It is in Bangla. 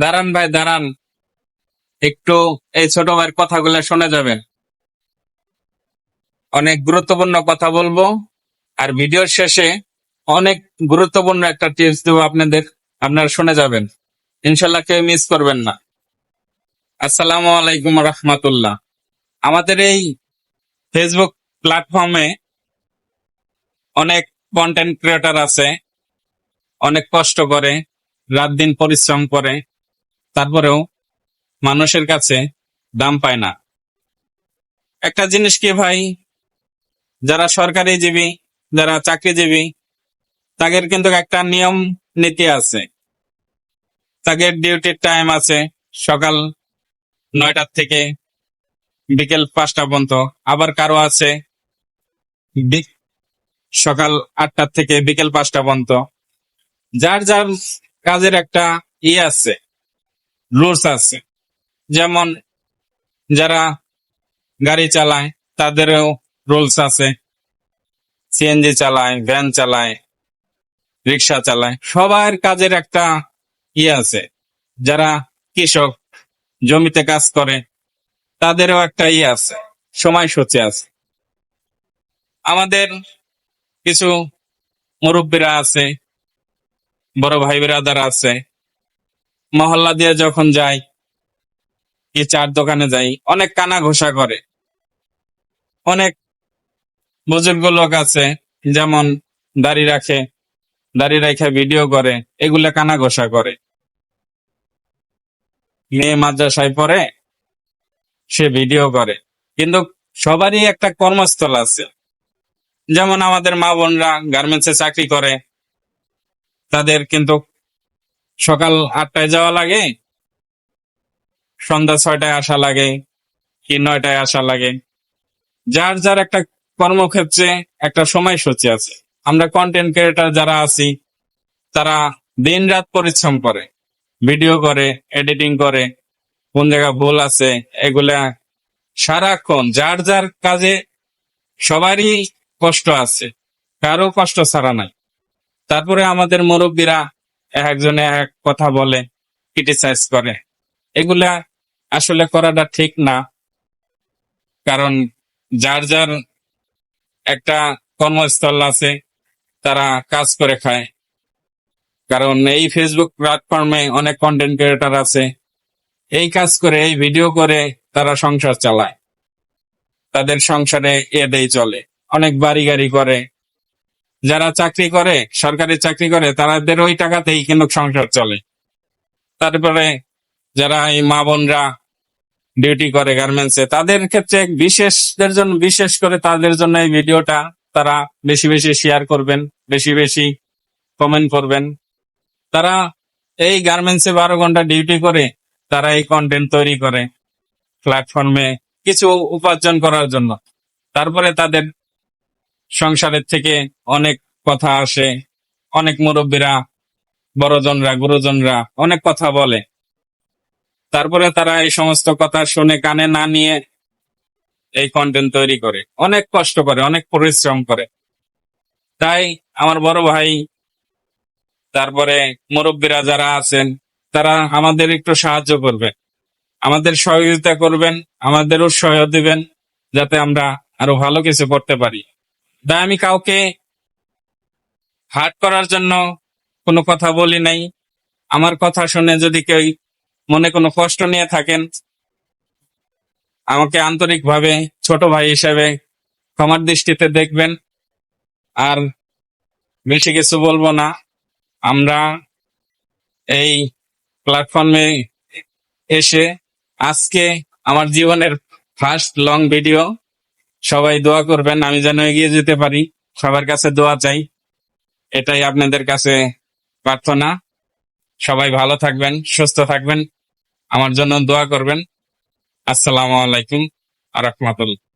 দাঁড়ান ভাই, দাঁড়ান। একটু এই ছোট ভাইয়ের কথাগুলো শুনে যাবেন। অনেক গুরুত্বপূর্ণ কথা বলব। আর ভিডিওর শেষে অনেক গুরুত্বপূর্ণ একটা টিপস দেবো আপনাদের। আপনারা শুনে যাবেন। ইনশাল্লাহ কেউ মিস করবেন না। আসসালামু আলাইকুম রহমতুল্লাহ। আমাদের এই ফেসবুক প্ল্যাটফর্মে অনেক কন্টেন্ট ক্রিয়েটার আছে। অনেক কষ্ট করে, রাত দিন পরিশ্রম করে। তারপরেও মানুষের কাছে দাম পায় না। একটা জিনিস কি ভাই? যারা সরকারি জীবী যারা চাকরিজীবী, তাদের কিন্তু একটা নিয়ম নীতি আছে। তাদের ডিউটির টাইম আছে সকাল নয়টার থেকে বিকেল পাঁচটা পর্যন্ত। আবার কারও আছে সকাল আটটার থেকে বিকেল পাঁচটা পর্যন্ত। যার যার কাজের একটা ইয়ে আছে। রুলস আছে। যেমন যারা গাড়ি চালায়, তাদেরও রুলস আছে। সিএনজি চালায় ভ্যান চালায় রিক্সা চালায়। সবার কাজের একটা ইয়ে আছে। যারা কৃষক, জমিতে কাজ করে, তাদেরও একটা ইয়ে আছে, সময়সূচি আছে। আমাদের কিছু মুরব্বীরা আছে, বড় ভাই বিরাদার আছে। মহল্লা দিয়ে যখন যাই কি চার দোকানে যাই, অনেক কানা ঘোষা করে। অনেক বুজুর্গ লোক আছে, যেমন দাড়ি রাখে, দাড়ি রেখে ভিডিও করে, এগুলা কানা ঘোষা করে। মেয়ে মাদ্রাসায় পড়ে, সে ভিডিও করে। কিন্তু সবারই একটা কর্মস্থল আছে। যেমন আমাদের মা বোনরা গার্মেন্টসে চাকরি করে, তাদের কিন্তু সকাল আটটায় যাওয়া লাগে, সন্ধ্যা ছয়টায় আসা লাগে কি নয়টায় আসা লাগে। যার যার একটা কর্মক্ষেত্রে একটা সময়সূচি আছে। আমরা কন্টেন্ট ক্রিয়েটার যারা আছি, তারা দিন রাত পরিশ্রম করে ভিডিও করে এডিটিং করে, কোন জায়গায় ভুল আছে, এগুলা সারাক্ষণ যার যার কাজে সবারই কষ্ট আছে, কারও কষ্ট ছাড়া নাই। তারপরে আমাদের মুরব্বীরা একজনে এক কথা বলে ক্রিটিসাইজ করে। এগুলা আসলে করাটা ঠিক না। কারণ যার যার একটা কর্মস্থল আছে, তারা কাজ করে খায়। কারণ এই ফেসবুক প্ল্যাটফর্মে অনেক কন্টেন্ট ক্রিয়েটর আছে। এই কাজ করে, এই ভিডিও করে তারা সংসার চালায়। তাদের সংসারে এটাই চলে। অনেক বাড়ি গাড়ি করে যারা চাকরি করে, সরকারি চাকরি করে, তাদের ওই টাকাতেই কিন্তু সংসার চলে। তারপরে যারা এই মা বোনরা ডিউটি করে গার্মেন্টসে তাদের ক্ষেত্রে বিশেষদের জন্য, বিশেষ করে তাদের জন্য এই ভিডিওটা তারা বেশি বেশি শেয়ার করবেন, বেশি বেশি কমেন্ট করবেন। তারা এই গার্মেন্টসে বারো ঘণ্টা ডিউটি করে, তারা এই কন্টেন্ট তৈরি করে প্ল্যাটফর্মে কিছু উপার্জন করার জন্য। তারপরে তাদের সংসারের থেকে অনেক কথা আসে। অনেক মুরব্বীরা, বড়জনরা, গুরুজনরা অনেক কথা বলে। তারপরে তারা এই সমস্ত কথা শুনে কানে না নিয়ে এই কন্টেন্ট তৈরি করে। অনেক কষ্ট করে, অনেক পরিশ্রম করে। তাই আমার বড় ভাই, তারপরে মুরব্বীরা যারা আছেন, তারা আমাদের একটু সাহায্য করবে আমাদের সহযোগিতা করবেন আমাদের উৎসাহ দিবেন, যাতে আমরা আরও ভালো কিছু করতে পারি। তাই আমি কাউকে হাট করার জন্য কোনো কথা বলি নাই। আমার কথা শুনে যদি কেউ মনে কোনো কষ্ট নিয়ে থাকেন, আমাকে আন্তরিকভাবে ছোট ভাই হিসেবে ক্ষমার দৃষ্টিতে দেখবেন। আর বেশি কিছু বলব না। আমরা এই প্ল্যাটফর্মে এসে আজকে আমার জীবনের ফার্স্ট লং ভিডিও সবাই দোয়া করবেন, আমি যেন এগিয়ে যেতে পারি। সবার কাছে দোয়া চাই। এটাই আপনাদের কাছে প্রার্থনা। সবাই ভালো থাকবেন, সুস্থ থাকবেন। আমার জন্য দোয়া করবেন। আসসালামু আলাইকুম আ রহমতুল্লাহ।